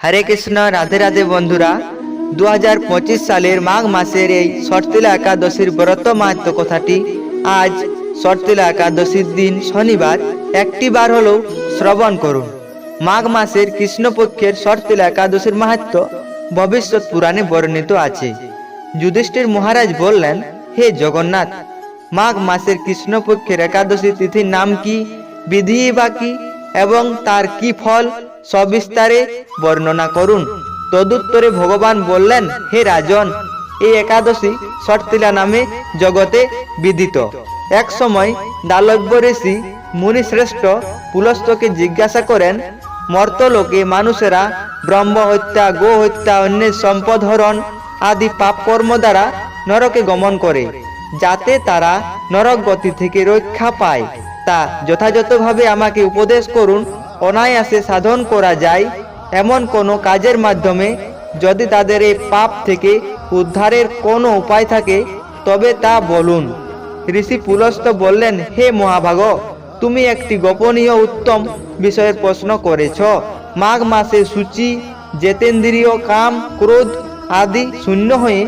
হরে কৃষ্ণ, রাধে রাধে বন্ধুরা। দু হাজার পঁচিশ সালের মাঘ মাসের এই শর্তিলা একাদশীর ব্রত মাহাত্ম কথাটি আজ শর্তিলা একাদশীর দিন শনিবার একটি বার হলেও শ্রবণ করুন। মাঘ মাসের কৃষ্ণপক্ষের শর্তিলা একাদশীর মাহাত্ম ভবিষ্যৎ পুরাণে বর্ণিত আছে। যুধিষ্ঠির মহারাজ বললেন, হে জগন্নাথ, মাঘ মাসের কৃষ্ণপক্ষের একাদশী তিথির নাম কি, বিধি বা কি, এবং তার কি ফল সবিস্তারে বর্ণনা করুন। তদুত্তরে ভগবান বললেন, হে রাজন, এই একাদশী শর্তিলা নামে জগতে বিদিত। এক সময় দালব্য ঋষি মুনিশ্রেষ্ঠ পুলস্তকে জিজ্ঞাসা করেন, মর্তলোকে মানুষেরা ব্রহ্ম হত্যা, গো হত্যা, অন্যের সম্পদ হরণ আদি পাপ কর্ম দ্বারা নরকে গমন করে, যাতে তারা নরক গতি থেকে রক্ষা পায়। তা যথাযথভাবে আমাকে উপদেশ করুন অনায়াসে সাধন করা যায়, এমন কোনো কাজের মাধ্যমে যদি তাদের এই পাপ থেকে উদ্ধারের কোনো উপায় থাকে, তবে তা বলুন। ঋষি পুলস্ত বললেন, হে মহাভাগ, তুমি একটি গোপনীয় উত্তম বিষয়ের প্রশ্ন করেছ। মাঘ মাসে সূচি জেতেন্দ্রীয় কাম, ক্রোধ আদি শূন্য হয়ে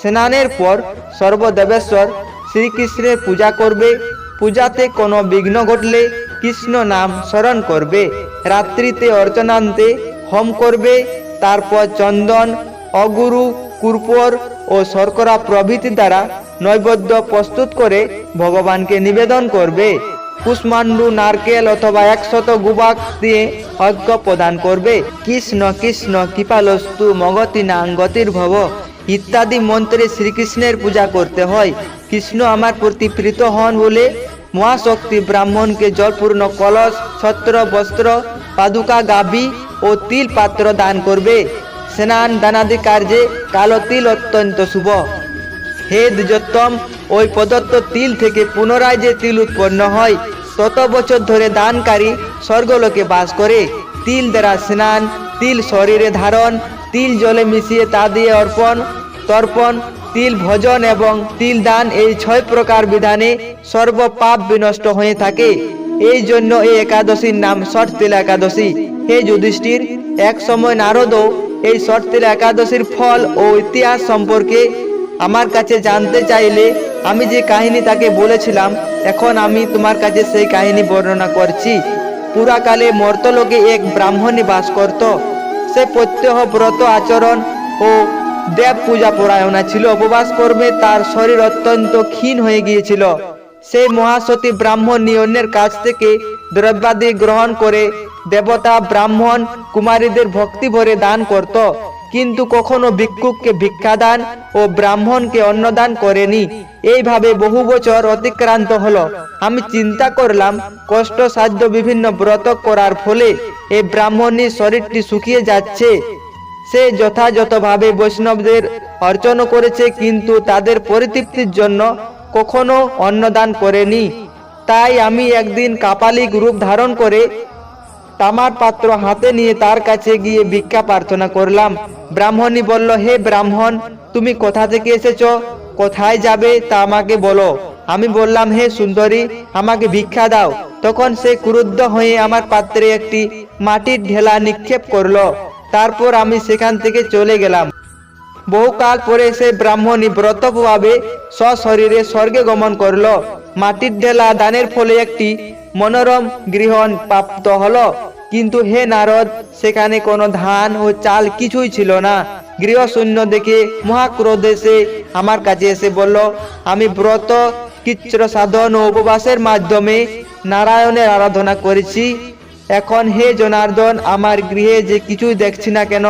স্নানের পর সর্বদেবেশ্বর শ্রীকৃষ্ণের পূজা করবে। পূজাতে কোনো বিঘ্ন ঘটলে কৃষ্ণ নাম স্মরণ করবে। রাত্রিতে অর্চনান্তে হোম করবে। তারপর চন্দন, অগুরু, কুরপর ও শর্করা প্রভৃতি দ্বারা নৈবেদ্য প্রস্তুত করে ভগবানকে নিবেদন করবে। কুষ্মান্ডু নারকেল অথবা একশত গুবাক দিয়ে অজ্ঞ প্রদান করবে। কৃষ্ণ কৃষ্ণ, কৃপালস্তু মগতি নাং গতির ভব ইত্যাদি মন্ত্রে শ্রীকৃষ্ণের পূজা করতে হয়। কৃষ্ণ আমার প্রতি প্রীত হন বলে মহাশক্তি ব্রাহ্মণকে জলপূর্ণ কলস, ছত্র, বস্ত্র, পাদুকা গাবি ও তিল পাত্র দান করবে। স্নান দানাদি কার্যে কালো তিল অত্যন্ত শুভ। হে দ্বিজোত্তম, ওই প্রদত্ত তিল থেকে পুনরায় যে তিল উৎপন্ন হয়, তত বছর ধরে দানকারী স্বর্গলোকে বাস করে। তিল দ্বারা স্নান, তিল শরীরে ধারণ, তিল জলে মিশিয়ে তা দিয়ে অর্পণ, তর্পণ তিল ভোজন এবং তিল দান এই ছয় প্রকার বিধানে সর্ব পাপ বিনষ্ট হয়ে থাকে। এই জন্য এই একাদশীর নাম ষটতিল একাদশী। হে যুধিষ্ঠির, এক সময় নারদও এই ষটতিল একাদশীর ফল ও ইতিহাস সম্পর্কে আমার কাছে জানতে চাইলে আমি যে কাহিনী তাকে বলেছিলাম, এখন আমি তোমার কাছে সেই কাহিনী বর্ণনা করছি। পুরাকালে মর্তলোকে এক ব্রাহ্মণী বাস করত। সে প্রত্যহ ব্রত আচরণ ও দেব পূজা পরায়ণা ছিল, উপবাস কর্মে তার শরীর অত্যন্ত ক্ষীণ হয়ে গিয়েছিল। সেই মহাসতী ব্রাহ্মণী অন্যের কাছ থেকে দ্রব্যাদি গ্রহণ করে দেবতা ব্রাহ্মণ কুমারীদের ভক্তি ভরে দান করত। কিন্তু কখনো ভিক্ষুককে ভিক্ষাদান ও ব্রাহ্মণকে অন্নদান করেনি। এইভাবে বহু বছর অতিক্রান্ত হলো। আমি চিন্তা করলাম, কষ্টসাধ্য বিভিন্ন ব্রত করার ফলে এই ব্রাহ্মণীর শরীরটি শুকিয়ে যাচ্ছে। সে যথাযথভাবে বৈষ্ণবদের অর্চন করেছে, কিন্তু তাদের পরিতৃপ্তির জন্য কখনো অন্নদান করেনি। তাই আমি একদিন কাপালিক রূপ ধারণ করে তামার পাত্র হাতে নিয়ে তার কাছে গিয়ে ভিক্ষা প্রার্থনা করলাম। ব্রাহ্মণী বলল, হে ব্রাহ্মণ, তুমি কোথা থেকে এসেছ? কোথায় যাবে তা আমাকে বলো। আমি বললাম, হে সুন্দরী, আমাকে ভিক্ষা দাও। তখন সে ক্রুদ্ধ হয়ে আমার পাত্রে একটি মাটির ঢেলা নিক্ষেপ করল। তারপর আমি সেখান থেকে চলে গেলাম। বহুকাল পরে সে ব্রাহ্মণী ব্রতভাবে সশরীরে স্বর্গে গমন করল। মাটির ঢেলা দানের ফলে একটি মনোরম গৃহ প্রাপ্ত হলো। কিন্তু হে নারদ, সেখানে কোনো ধান ও চাল কিছুই ছিল না। গৃহ শূন্য দেখে মহাক্রোধে সে আমার কাছে এসে বলল, আমি ব্রত কিচ্র সাধন ও উপবাসের মাধ্যমে নারায়ণের আরাধনা করেছি। এখন হে জনার্দন, আমার গৃহে যে কিছুই দেখছি না কেন?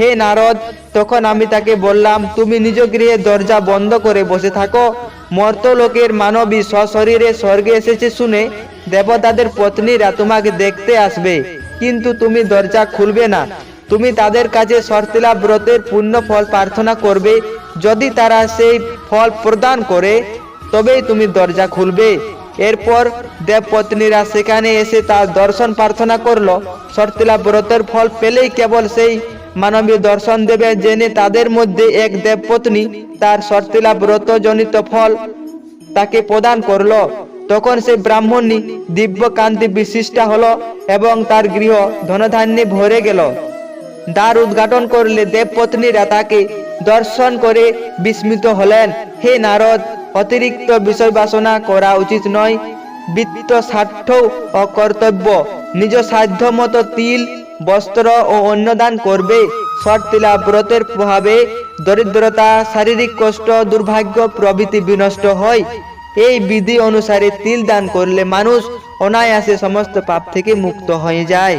হে নারদ, তখন আমি তাকে বললাম, তুমি নিজ গৃহে দরজা বন্ধ করে বসে থাকো। মর্তলোকের মানবী সশরীরে স্বর্গে এসেছে শুনে দেবতাদের পত্নীরা তোমাকে দেখতে আসবে। কিন্তু তুমি দরজা খুলবে না। তুমি তাদের কাছে শর্তিলা ব্রতের পূর্ণ ফল প্রার্থনা করবে। যদি তারা সেই ফল প্রদান করে, তবেই তুমি দরজা খুলবে। এরপর দেবপত্নীরা সেখানে এসে তার দর্শন প্রার্থনা করল। শর্তিলা ব্রতের ফল পেলেই কেবল সেই মানবীয় দর্শন দেবে জেনে তাদের মধ্যে এক দেবপত্নী তার শর্তিলা ব্রত জনিত ফল তাকে প্রদান করল। তখন সেই ব্রাহ্মণী দিব্য কান্তি বিশিষ্টা হলো এবং তার গৃহ ধনধান্যে ভরে গেল। দ্বার উদ্ঘাটন করলে দেবপত্নীরা তাকে দর্শন করে বিস্মিত হলেন। হে নারদ অতিরিক্ত বিষয় বাসনা করা উচিত নয়। বৃত্ত স্বার্থ অকর্তব্য। নিজ সাধ্য মতো তিল, বস্ত্র ও অন্নদান করবে। শর্তিলা ব্রতের প্রভাবে দরিদ্রতা, শারীরিক কষ্ট, দুর্ভাগ্য প্রভৃতি বিনষ্ট হয়। এই বিধি অনুসারে তিল দান করলে মানুষ অনায়াসে সমস্ত পাপ থেকে মুক্ত হয়ে যায়।